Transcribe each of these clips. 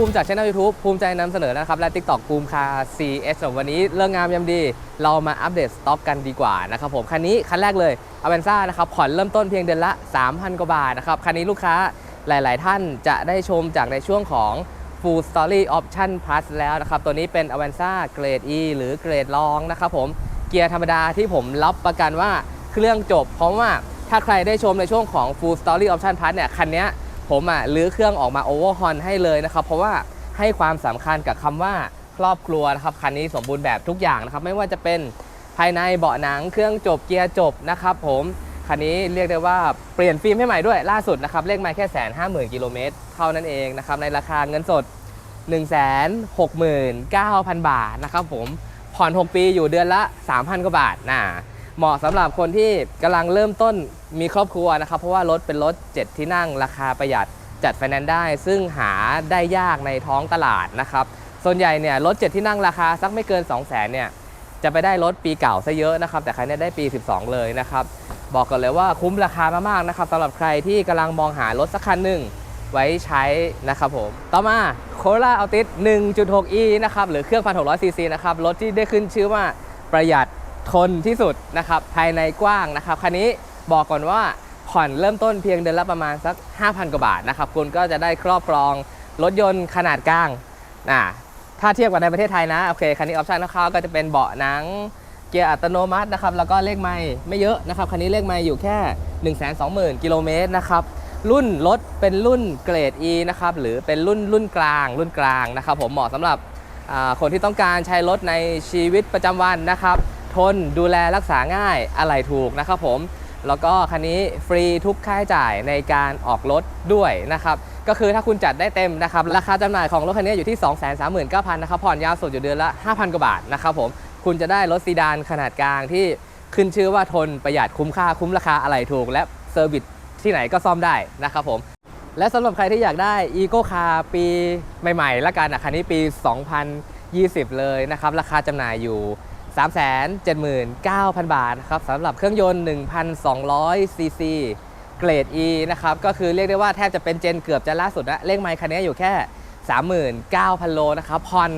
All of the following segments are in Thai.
ภูมิจากช่อง YouTube ภูมิใจนำเสนอนะครับ และ TikTok ภูมิคา CS วันนี้เรื่องงามยามดี เรามาอัปเดตสต็อกกันดีกว่านะครับผมคันนี้คันแรกเลยอเวนซ่านะครับผ่อนเริ่มต้นเพียงเดือนละ 3,000 กว่าบาทนะครับ คันนี้ลูกค้าหลาย ๆ ท่านจะได้ชมจากในช่วงของ Full Story Option Plus แล้วนะครับ ตัวนี้เป็น a v a n z a เกรด E หรือเกรดรองนะครับผมเกียร์ธรรมดาที่ผมรับประกันว่าเครื่องจบ เพราะว่าถ้าใครได้ชมในช่วงของ Full Story Option Plus เนี่ยคันนี้ ผมอะรื้อเครื่องออกมาโอเวอร์ฮอนให้เลยนะครับ เพราะว่าให้ความสำคัญกับคำว่าครอบครัวนะครับคันนี้สมบูรณ์แบบทุกอย่างนะครับ ไม่ว่าจะเป็นภายในเบาะหนังเครื่องจบเกียร์จบนะครับ ผมคันนี้เรียกได้ว่าเปลี่ยนฟิล์มให้ใหม่ด้วยล่าสุดนะครับเลขไม่แค่แสนห้าหมื่นกิโลเมตรเท่านั้นเองนะครับในราคาเงินสด 1 6 9 0 0 0 บาทนะครับผมผ่อน 6 ปีอยู่เดือนละ 3,000 กว่าบาทนะ เหมาะสำหรับคนที่กำลังเริ่มต้นมีครอบครัวนะครับ เพราะว่ารถเป็นรถ 7 ที่นั่งราคาประหยัดจัดไฟแนนซ์ได้ ซึ่งหาได้ยากในท้องตลาดนะครับ ส่วนใหญ่เนี่ยรถ 7 ที่นั่งราคาสักไม่เกิน 2 0 0 0 0นเนี่ยจะไปได้รถปีเก่าซะเยอะนะครับ แต่คันนี้ได้ปี 12 เลยนะครับ บอกกันเลยว่าคุ้มราคามากๆนะครับสำหรับใครที่กำลังมองหารถสักคันหนึ่งไว้ใช้นะครับผม ต่อมาโค r ่าอัลติส 1.6e นะครับ หรือเครื่อง 1,600ซีซีนะครับ รถที่ได้ขึ้นชื่อว่าประหยัด ทนที่สุดนะครับภายในกว้างนะครับคันนี้บอกก่อนว่าผ่อนเริ่มต้นเพียงเดือนละประมาณสัก 5,000 กว่าบาทนะครับคุณก็จะได้ครอบครองรถยนต์ขนาดกลางอ่าถ้าเทียบกับในประเทศไทยนะโอเคคันนี้ออปชั่นคร่าวๆก็จะเป็นเบาะหนังเกียร์อัตโนมัตินะครับแล้วก็เลขไม่ไม่เยอะนะครับคันนี้เลขไม่อยู่แค่ 120,000 กิโลเมตรนะครับรุ่นรถเป็นรุ่นเกรด E นะครับหรือเป็นรุ่นรุ่นกลาง รุ่นกลางนะครับผมเหมาะสำหรับคนที่ต้องการใช้รถในชีวิตประจำวันนะครับ ทนดูแลรักษาง่ายอะไหล่ถูกนะครับผมแล้วก็คันนี้ฟรีทุกค่าใช้จ่ายในการออกรถด้วยนะครับก็คือถ้าคุณจัดได้เต็มนะครับราคาจำหน่ายของรถคันนี้อยู่ที่ 239,000นะครับผ่อนยาวสุดอยู่เดือนละ 5,000 กว่าบาทนะครับผมคุณจะได้รถซีดานขนาดกลางที่ขึ้นชื่อว่าทนประหยัดคุ้มค่าคุ้มราคาอะไหล่ถูก และเซอร์วิสที่ไหนก็ซ่อมได้นะครับผมและสำหรับใครที่อยากได้ e c o Car ปีใหม่ๆแล้วกันนะคันนี้ปี 2020 เลยนะครับราคาจำหน่ายอยู่ 379,000 บาทนะครับสำหรับเครื่องยนต์ 1,200 ซีซีเกรด E นะครับ ก็คือเรียกได้ว่าแทบจะเป็นเจนเกือบจะล่าสุดแล้วเลขไมค์คันนี้อยู่แค่ 39,000 โลนะครับผ่อน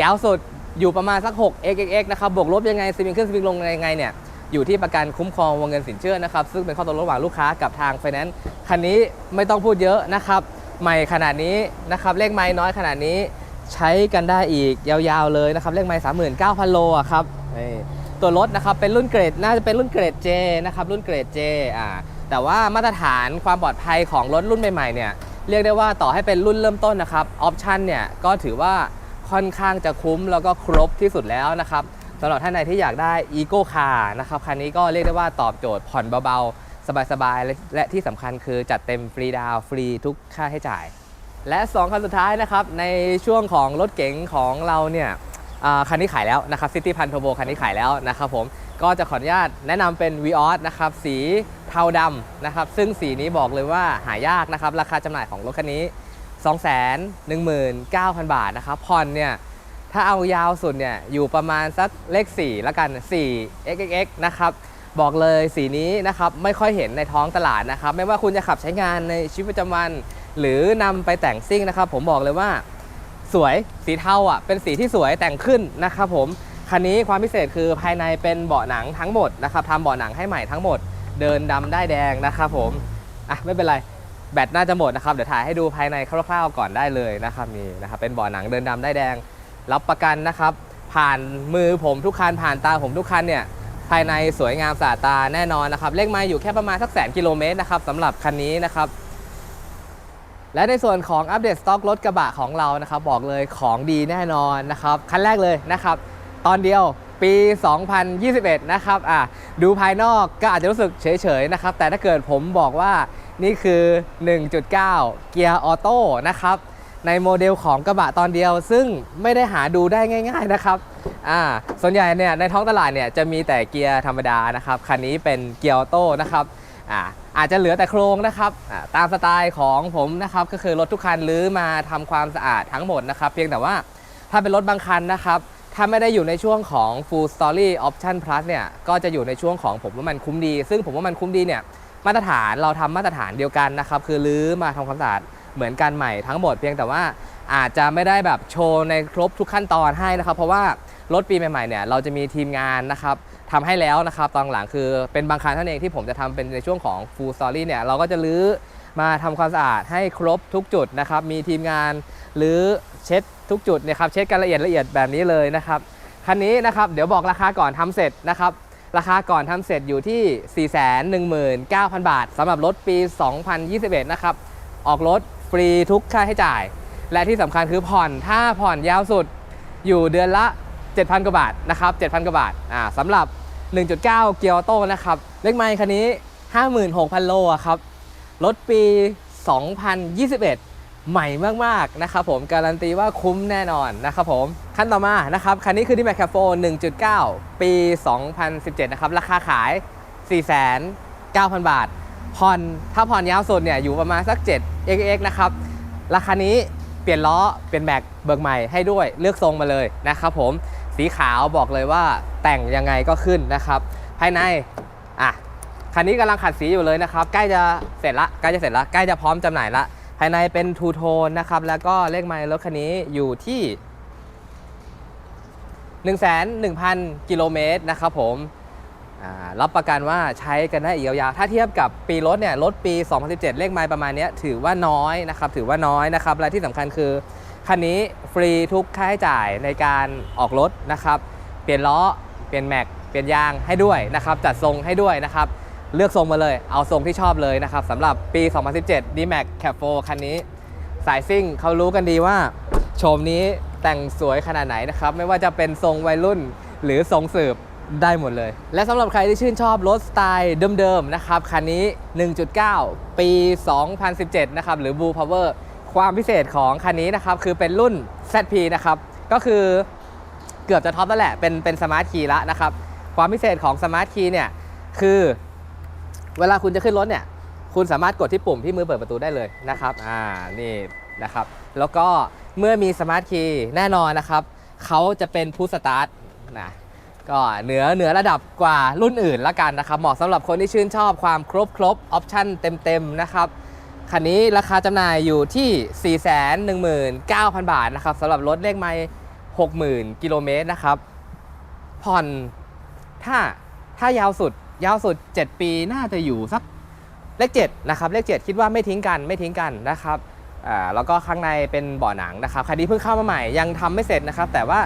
ยาวสุดอยู่ประมาณสัก 6 xxx นะครับบวกลบยังไงสวิงขึ้นสวิงลงยังไงเนี่ยอยู่ที่ประกันคุ้มครองวงเงินสินเชื่อนะครับ ซึ่งเป็นข้อตกลงระหว่างลูกค้ากับทางไฟแนนซ์คันนี้ไม่ต้องพูดเยอะนะครับใหม่ขนาดนี้นะครับเลขไม้น้อยขนาดนี้ ใช้กันได้อีกยาวๆเลยนะครับ เลขไม้สามหมื่นเก้าพันโลอะครับตัวรถนะครับเป็นรุ่นเกรดน่าจะเป็นรุ่นเกรด J นะครับรุ่นเกรด J อ่าแต่ว่ามาตรฐานความปลอดภัยของรถรุ่นใหม่ๆเนี่ยเรียกได้ว่าต่อให้เป็นรุ่นเริ่มต้นนะครับออปชันเนี่ยก็ถือว่าค่อนข้างจะคุ้มแล้วก็ครบที่สุดแล้วนะครับสำหรับท่านใดที่อยากได้ e c o Car นะครับคันนี้ก็เรียกได้ว่าตอบโจทย์ผ่อนเบาๆ สบายๆ และที่สำคัญคือจัดเต็มฟรีดาวฟรีทุกค่าใช้จ่าย และ 2 คันสุดท้ายนะครับ ในช่วงของรถเก๋งของเราเนี่ยคันนี้ขายแล้วนะครับ City พัน Turbo คันนี้ขายแล้วนะครับผมก็จะขออนุญาตแนะนำเป็น v ีออสนะครับสีเทาดำนะครับซึ่งสีนี้บอกเลยว่าหายากนะครับ ราคาจำหน่ายของรถคันนี้ 219,000 บาทนะครับผ่อนเนี่ยถ้าเอายาวสุดเนี่ยอยู่ประมาณสักเลข 4 แล้วกัน 4 xxx นะครับบอกเลยสีนี้นะครับไม่ค่อยเห็นในท้องตลาดนะครับ ไม่ว่าคุณจะขับใช้งานในชีวิตประจำวัน หรือนำไปแต่งซิ่งนะครับ ผมบอกเลยว่าสวยสีเทาอะเป็นสีที่สวยแต่งขึ้นนะครับผมคันนี้ความพิเศษคือภายในเป็นเบาะหนังทั้งหมดนะครับทำเบาะหนังให้ใหม่ทั้งหมด เดินดำได้แดงนะครับผมอะไม่เป็นไรแบตน่าจะหมดนะครับเดี๋ยวถ่ายให้ดูภายในคร่าวๆก่อนได้เลยนะครับนี่นะครับเป็นเบาะหนังเดินดำได้แดง รับประกันนะครับ ผ่านมือผมทุกคันผ่านตาผมทุกคันเนี่ยภายในสวยงามสะอาดตาแน่นอนนะครับเลขไมาอยู่แค่ประมาณสักแสนกิโลเมตรนะครับสำหรับคันนี้นะครับ และในส่วนของอัปเดตสต็อกรถกระบะของเรานะครับบอกเลยของดีแน่นอนนะครับคันแรกเลยนะครับ ตอนเดียวปี 2021 นะครับอะดูภายนอกก็อาจจะรู้สึกเฉยๆนะครับแต่ถ้าเกิดผมบอกว่านี่คือ 1.9 เกียร์ออโต้นะครับในโมเดลของกระบะตอนเดียว ซึ่งไม่ได้หาดูได้ง่าย ๆนะครับอ่าส่วนใหญ่เนี่ยในท้องตลาดเนี่ยจะมีแต่เกียร์ธรรมดานะครับคันนี้เป็นเกียร์ออโต้นะครับอ่า อาจจะเหลือแต่โครงนะครับตามสไตล์ของผมนะครับก็คือรถทุกคันรื้อมาทำความสะอาดทั้งหมดนะครับเพียงแต่ว่าถ้าเป็นรถบางคันนะครับถ้าไม่ได้อยู่ในช่วงของ full story option plus เนี่ยก็จะอยู่ในช่วงของผมว่ามันคุ้มดี ซึ่งผมว่ามันคุ้มดีเนี่ยมาตรฐานเราทำมาตรฐานเดียวกันนะครับคือรื้อมาทำความสะอาดเหมือนกันใหม่ทั้งหมดเพียงแต่ว่าอาจจะไม่ได้แบบโชว์ในครบทุกขั้นตอนให้นะครับ เพราะว่ารถปีใหม่ๆเนี่ยเราจะมีทีมงานนะครับ ทำให้แล้วนะครับตอนหลังคือเป็นบางครั้งเท่านั้นเองที่ผมจะทำเป็นในช่วงของ full story เนี่ยเราก็จะลื้อมาทำความสะอาดให้ครบทุกจุดนะครับมีทีมงานหรือเช็ดทุกจุดเนะครับเช็ดกันละเอียดละเอียดแบบนี้เลยนะครับคันนี้นะครับเดี๋ยวบอกราคาก่อนทำเสร็จนะครับราคาก่อนทำเสร็จอยู่ที่ 419,000 บาทสำหรับรถปี 2021 นะครับออกรถฟรีทุกค่าใช้จ่าย และที่สำคัญคือผ่อนถ้าผ่อนยาวสุดอยู่เดือนละ 7,000 กว่าบาทนะครับ 7,000 กว่าบาทอ่าสำหรับ 1.9 เกียร์ออโต้นะครับ เลขไมค์คันนี้ 56,000 โลครับ รถปี 2021 ใหม่มาก ๆ นะครับผม การันตีว่าคุ้มแน่นอนนะครับผมขั้นต่อมานะครับ คันนี้คือที่แมคคาโฟ1.9 ปี 2017 นะครับ ราคาขาย 4,900 บาท ผ่อนถ้าผ่อนยาวสุดเนี่ยอยู่ประมาณสัก 7 x x นะครับ ราคานี้เปลี่ยนล้อ เปลี่ยนแม็กเบิกใหม่ให้ด้วย เลือกทรงมาเลยนะครับผม สีขาวบอกเลยว่าแต่งยังไงก็ขึ้นนะครับ ภายในอะคันนี้กำลังขัดสีอยู่เลยนะครับ ใกล้จะเสร็จละใกล้จะเสร็จละใกล้จะพร้อมจำหน่ายละ ภายในเป็นทูโทนนะครับ แล้วก็เลขไมล์รถคันนี้อยู่ที่1 1 0 0 0กิโลเมตรนะครับผมรับประกันว่าใช้กันได้อีกยาวๆ ถ้าเทียบกับปีรถเนี่ย รถปี 2017 เลขไมล์ประมาณนี้ถือว่าน้อยนะครับ ถือว่าน้อยนะครับ และที่สำคัญคือ คันนี้ฟรีทุกค่าใช้จ่ายในการออกรถนะครับ เปลี่ยนล้อ เปลี่ยนแม็ก เปลี่ยนยางให้ด้วยนะครับ จัดทรงให้ด้วยนะครับ เลือกทรงมาเลย เอาทรงที่ชอบเลยนะครับสำหรับปี 2017 D-Max Cap 4คันนี้ สายซิ่งเขารู้กันดีว่า โฉมนี้แต่งสวยขนาดไหนนะครับ ไม่ว่าจะเป็นทรงวัยรุ่นหรือทรงสืบได้หมดเลย และสำหรับใครที่ชื่นชอบรถสไตล์เดิมๆนะครับ คันนี้ 1.9 ปี 2017 นะครับ หรือ Blue Power ความพิเศษของคันนี้นะครับคือเป็นรุ่น ZP นะครับก็คือเกือบจะท็อปแล้วแหละเป็นเป็นสมาร์ทคีย์ละนะครับความพิเศษของสมาร์ทคีย์เนี่ยคือเวลาคุณจะขึ้นรถเนี่ยคุณสามารถกดที่ปุ่มที่มือเปิดประตูได้เลยนะครับอ่านี่นะครับแล้วก็เมื่อมีสมาร์ทคีย์แน่นอนนะครับเขาจะเป็นพุ s สตาร์ทนะก็เหนือเหนือระดับกว่ารุ่นอื่นละกันนะครับเหมาะสำหรับคนที่ชื่นชอบความครบครบออปชั่นเต็มๆนะครับ คันนี้ราคาจำหน่ายอยู่ที่ 419,000 บาทนะครับสำหรับรถเลขไมล์60,000 กิโลเมตรนะครับ ผ่อนถ้าถ้ายาวสุดยาวสุด 7 ปีน่าจะอยู่สักเลข7นะครับเลข7คิดว่าไม่ทิ้งกันไม่ทิ้งกันนะครับอ่าแล้วก็ข้างในเป็นเบาะหนังนะครับคันนี้เพิ่งเข้ามาใหม่ยังทำไม่เสร็จนะครับ แต่ว่า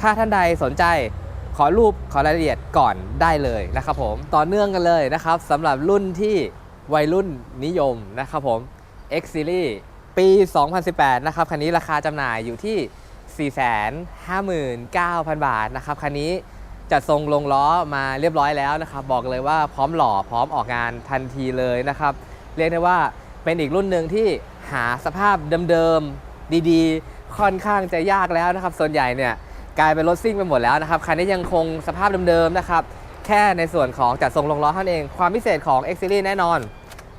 ถ้าท่านใดสนใจขอรูปขอรายละเอียดก่อนได้เลยนะครับผมต่อเนื่องกันเลยนะครับสำหรับรุ่นที่ วัยรุ่นนิยมนะครับผม X Series ปี 2018 นะครับ คันนี้ราคาจำหน่ายอยู่ที่ 459,000 บาทนะครับ คันนี้จัดทรงลงล้อมาเรียบร้อยแล้วนะครับ บอกเลยว่าพร้อมหล่อพร้อมออกงานทันทีเลยนะครับ เรียกได้ว่าเป็นอีกรุ่นหนึ่งที่หาสภาพเดิมๆ ดีๆ ค่อนข้างจะยากแล้วนะครับ ส่วนใหญ่เนี่ยกลายเป็นรถซิ่งไปหมดแล้วนะครับ คันนี้ยังคงสภาพเดิมๆนะครับ แค่ในส่วนของจัดทรงลงล้อเท่านั้นเอง ความพิเศษของ X Series แน่นอน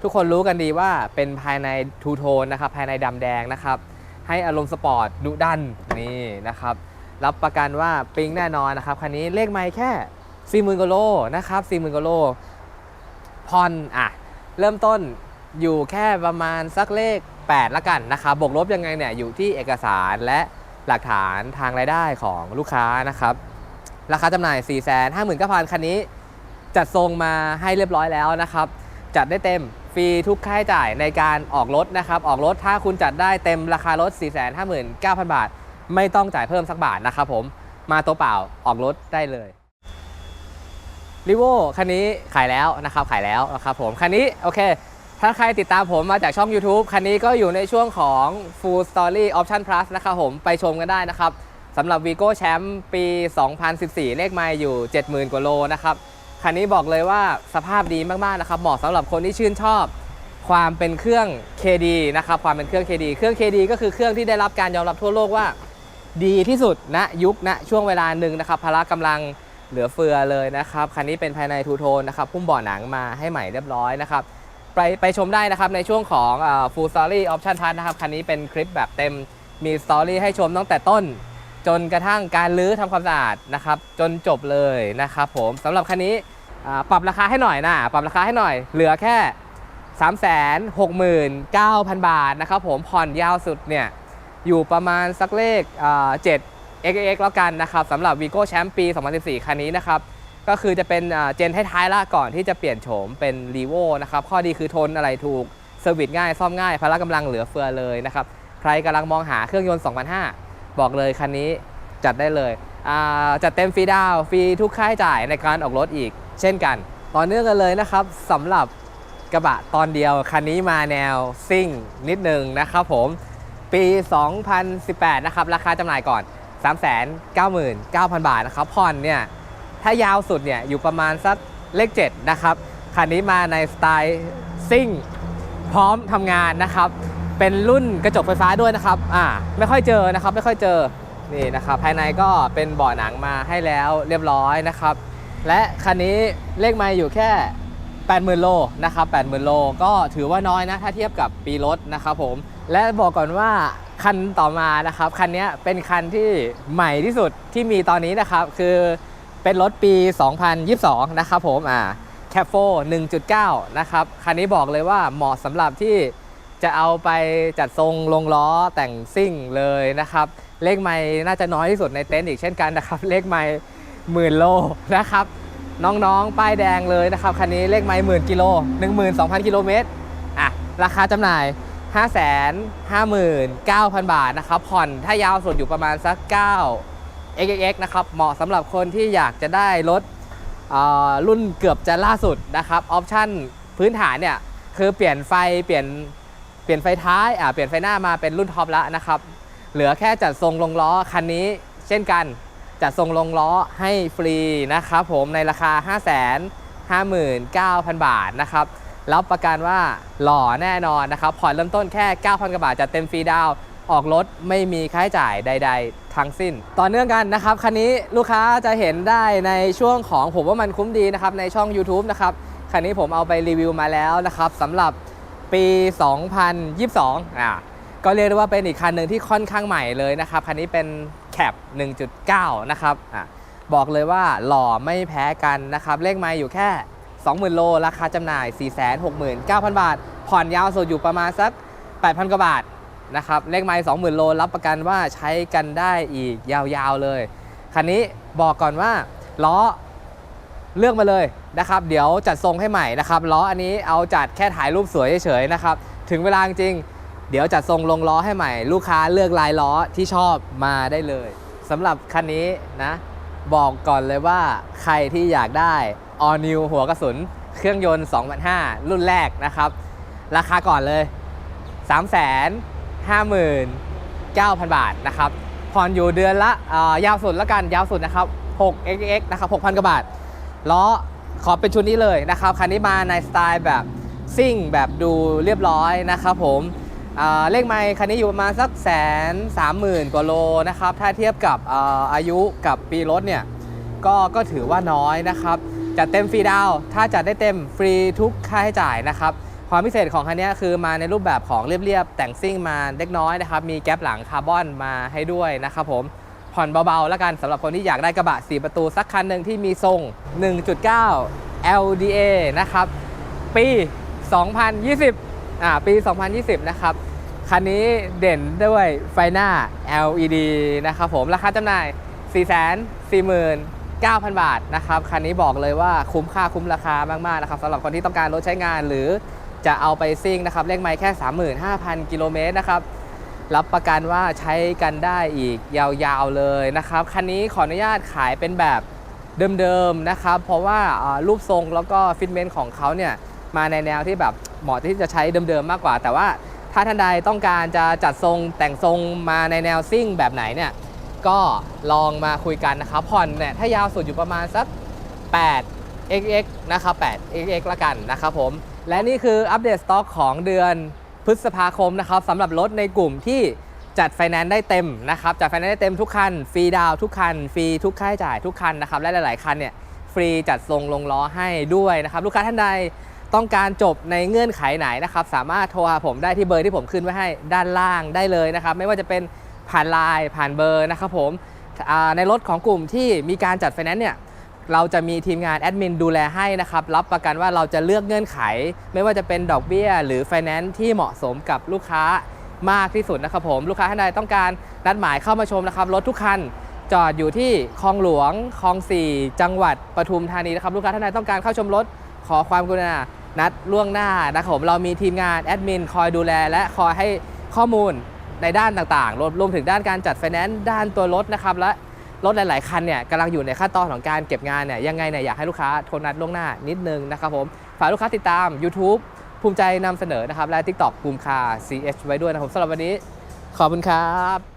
ทุกคนรู้กันดีว่าเป็นภายในทูโทนนะครับภายในดำแดงนะครับ ให้อารมณ์สปอร์ตดุดันนี่นะครับ รับประกันว่าปิ๊งแน่นอนนะครับ คันนี้เลขไม่แค่ 40,000กิโลนะครับ40,000กิโลผ่อนอะ เริ่มต้นอยู่แค่ประมาณสักเลข 8 ละกันนะครับบวกลบยังไงเนี่ยอยู่ที่เอกสารและหลักฐานทางรายได้ของลูกค้านะครับ ราคาจำหน่าย 4 5 9 0 0 0คันนี้ จัดทรงมาให้เรียบร้อยแล้วนะครับ จัดได้เต็ม ฟรีทุกค่าใช้จ่ายในการออกรถนะครับ ออกรถถ้าคุณจัดได้เต็มราคารถ 459,000 บาท ไม่ต้องจ่ายเพิ่มสักบาทนะครับผม มาตัวเปล่าออกรถได้เลยรีโวคันนี้ขายแล้วนะครับ ขายแล้วนะครับผม คันนี้โอเค ถ้าใครติดตามผมมาจากช่อง YouTube คันนี้ก็อยู่ในช่วงของ Full Story Option Plus นะครับผม ไปชมกันได้นะครับสำหรับ Vigo Champ ปี 2014 เลขไมล์อยู่ 70,000 กว่าโลนะครับ คันนี้บอกเลยว่าสภาพดีมากๆนะครับเหมาะสำหรับคนที่ชื่นชอบ ความเป็นเครื่อง KD นะครับความเป็นเครื่อง KD เครื่อง KD ก็คือเครื่องที่ได้รับการยอมรับทั่วโลกว่า ดีที่สุดณยุคณช่วงเวลาหนึ่งนะครับพละกำลังเหลือเฟือเลยนะครับคันนี้เป็นภายในทูโทนนะครับพุ่มเบ่อหนังมาให้ใหม่เรียบร้อยนะครับไปไปชมได้นะครับในช่วงของ Full Story Option Plus นะครับคันนี้เป็นคลิปแบบเต็มมีสตอรี่ให้ชมตั้งแต่ต้น จนกระทั่งการลื้อทำความสะอาดนะครับ จนจบเลยนะครับผมสำหรับคันนี้ปรับราคาให้หน่อยนะปรับราคาให้หน่อย เหลือแค่ 3 6 9 0 0 0 บาทนะครับผมผ่อนยาวสุดเนี่ยอยู่ประมาณสักเลขอ่า7 xx แล้วกันนะครับสำหรับ Vigo Champ ปี 2014 คันนี้นะครับ ก็คือจะเป็นเจนท้ายๆละก่อนที่จะเปลี่ยนโฉมเป็น r e v o นะครับ ข้อดีคือทนอะไรถูกเซอร์วิสง่าย ซ่อมง่ายพละกำลังเหลือเฟือเลยนะครับ ใครกำลังมองหาเครื่องยนต์2,500 บอกเลยคันนี้จัดได้เลยจัดเต็มฟรีดาวฟรีทุกค่าใช้จ่ายในการออกรถอีก เช่นกัน ต่อเนื่องกันเลยนะครับสำหรับกระบะตอนเดียว คันนี้มาแนวซิ่งนิดนึงนะครับผม ปี 2018 นะครับ ราคาจำหน่ายก่อน 399,000 บาทนะครับผ่อนเนี่ย ถ้ายาวสุดเนี่ย อยู่ประมาณสักเลข 7 นะครับ คันนี้มาในสไตล์ซิ่ง พร้อมทำงานนะครับ เป็นรุ่นกระจกไฟฟ้าด้วยนะครับอ่าไม่ค่อยเจอนะครับไม่ค่อยเจอนี่นะครับภายในก็เป็นเบาะหนังมาให้แล้วเรียบร้อยนะครับ และคันนี้เลขไมาอยู่แค่ 80,000 โลนะครับ80,000 โลก็ถือว่าน้อยนะถ้าเทียบกับปีรถนะครับผมและบอกก่อนว่าคันต่อมานะครับคันนี้เป็นคันที่ใหม่ที่สุดที่มีตอนนี้นะครับคือเป็นรถปี 2022 นะครับผมอ่าแคปโฟ1.9 นะครับ คันนี้บอกเลยว่าเหมาะสำหรับที่ จะเอาไปจัดทรงลงล้อแต่งซิ่งเลยนะครับ เลขไม่น่าจะน้อยที่สุดในเต็นท์อีกเช่นกันนะครับ เลขไม่หมื่นโลนะครับ น้องๆ ป้ายแดงเลยนะครับคันนี้เลขไม่หมื่นกิโล12,000 กิโลเมตรอะราคาจำหน่าย 559,000 บาทนะครับ ผ่อนถ้ายาวสุดอยู่ประมาณสัก 9 xx นะครับ เหมาะสำหรับคนที่อยากจะได้รถรุ่นเกือบจะล่าสุดนะครับ ออปชั่นพื้นฐานเนี่ย คือเปลี่ยนไฟเปลี่ยน เปลี่ยนไฟท้ายอ่าเปลี่ยนไฟหน้ามาเป็นรุ่นท็อปแล้วนะครับ เหลือแค่จัดทรงลงล้อคันนี้เช่นกัน จัดทรงลงล้อให้ฟรีนะครับผมในราคา 5 5 9 0 0 0 บาทนะครับรับประกันว่าหล่อแน่นอนนะครับผ่อนเริ่มต้นแค่ 9,000กว่าบาทจัดเต็มฟรีดาวน์ออกรถไม่มีค่าใช้จ่ายใด ๆ ทั้งสิ้น ต่อเนื่องกันนะครับ คันนี้ลูกค้าจะเห็นได้ในช่วงของผมว่ามันคุ้มดีนะครับในช่อง YouTube นะครับ คันนี้ผมเอาไปรีวิวมาแล้วนะครับสำหรับ ปี 2022อ่าก็เรียกได้ว่าเป็นอีกคันหนึ่งที่ค่อนข้างใหม่เลยนะครับ คันนี้เป็นแคป1.9 นะครับอ่าบอกเลยว่าหล่อไม่แพ้กันนะครับ เลขไม้อยู่แค่ 20,000 โล ราคาจำหน่าย 469,000 บาท ผ่อนยาวสุดอยู่ประมาณสัก 8,000 กว่าบาทนะครับ เลขไม้20,000 โล รับประกันว่าใช้กันได้อีกยาวๆเลย คันนี้บอกก่อนว่าล้อเลือกมาเลย นะครับเดี๋ยวจัดทรงให้ใหม่นะครับล้ออันนี้เอาจัดแค่ถ่ายรูปสวยเฉยๆนะครับถึงเวลาจริงเดี๋ยวจัดทรงลงล้อให้ใหม่ ลูกค้าเลือกลายล้อที่ชอบมาได้เลยสำหรับคันนี้นะบอกก่อนเลยว่าใครที่อยากได้ All New หัวกระสุน เครื่องยนต์ 2005 รุ่นแรกนะครับ ราคาก่อนเลย 359,000 บาทนะครับผ่อนอยู่เดือนละยาวสุดละกันยาวสุดนะครับ 6 xx นะครับ 6,000 กว่าบาทล้อ ขอเป็นชุดนี้เลยนะครับคันนี้มาในสไตล์แบบซิ่งแบบดูเรียบร้อยนะครับผมเลขไมค์คันนี้อยู่ประมาณสักแสนสามหมื่นกว่าโลนะครับถ้าเทียบกับอาอายุกับปีรถเนี่ยก็ก็ถือว่าน้อยนะครับจัดเต็มฟรีดาวถ้าจัดได้เต็มฟรีทุกค่าใช้จ่ายนะครับความพิเศษของคันนี้คือมาในรูปแบบของเรียบๆแต่งซิ่งมาเล็กน้อยนะครับมีแก๊ปหลังคาร์บอนมาให้ด้วยนะครับผม ผ่อนเบาๆ แล้วกันสำหรับคนที่อยากได้กระบะ 4 ประตูสักคันหนึ่งที่มีทรง 1.9 LDA นะครับ ปี 2020 อ่า ปี 2020 นะครับ คันนี้เด่นด้วยไฟหน้า LED นะครับผม ราคาจำหน่าย 449,000 บาทนะครับ คันนี้บอกเลยว่าคุ้มค่าคุ้มราคามากๆ นะครับสำหรับคนที่ต้องการรถใช้งานหรือจะเอาไปซิ่งนะครับเลขไมล์แค่ 35,000 กิโลเมตรนะครับ รับประกันว่าใช้กันได้อีกยาวๆเลยนะครับ คันนี้ขออนุญาตขายเป็นแบบเดิมๆนะครับ เพราะว่ารูปทรงแล้วก็ฟิตเมนต์ของเขาเนี่ยมาในแนวที่แบบเหมาะที่จะใช้เดิมๆมากกว่า แต่ว่าถ้าท่านใดต้องการจะจัดทรงแต่งทรงมาในแนวซิ่งแบบไหนเนี่ยก็ลองมาคุยกันนะครับผ่อนเนี่ยถ้ายาวสุดอยู่ประมาณสัก 8 xx นะครับ8 xx ละกันนะครับผม และนี่คืออัปเดตสต็อกของเดือน พฤษภาคมนะครับสำหรับรถในกลุ่มที่จัดไฟแนนซ์ได้เต็มนะครับจัดไฟแนนซ์ได้เต็มทุกคันฟรีดาวทุกคันฟรีทุกค่าใช้จ่ายทุกคันนะครับและหลาย ๆ คันเนี่ยฟรีจัดทรงลงล้อให้ด้วยนะครับลูกค้าท่านใดต้องการจบในเงื่อนไขไหนนะครับสามารถโทรหาผมได้ที่เบอร์ที่ผมขึ้นไว้ให้ด้านล่างได้เลยนะครับไม่ว่าจะเป็นผ่านไลน์ผ่านเบอร์นะครับผมในรถของกลุ่มที่มีการจัดไฟแนนซ์เนี่ย เราจะมีทีมงานแอดมินดูแลให้นะครับ รับประกันว่าเราจะเลือกเงื่อนไข ไม่ว่าจะเป็นดอกเบี้ย หรือไฟแนนซ์ที่เหมาะสมกับลูกค้ามากที่สุดนะครับผม ลูกค้าท่านใดต้องการนัดหมายเข้ามาชมนะครับ รถทุกคันจอดอยู่ที่คลองหลวงคลอง 4 จังหวัดปทุมธานีนะครับลูกค้าท่านใดต้องการเข้าชมรถขอความกรุณานัดล่วงหน้านะครับผมเรามีทีมงานแอดมินคอยดูแล และคอยให้ข้อมูลในด้านต่างๆรวมรวมถึงด้านการจัดไฟแนนซ์ด้านตัวรถนะครับและ รถหลาย ๆ คันเนี่ยกำลังอยู่ในขั้นตอนของการเก็บงานเนี่ยยังไงเนี่ยอยากให้ลูกค้าโทรนัดล่วงหน้านิดนึงนะครับผมฝากลูกค้าติดตาม YouTube ภูมิใจนำเสนอนะครับและ TikTok ภูมิคา CH ไว้ด้วยนะครับผมสำหรับวันนี้ขอบคุณครับ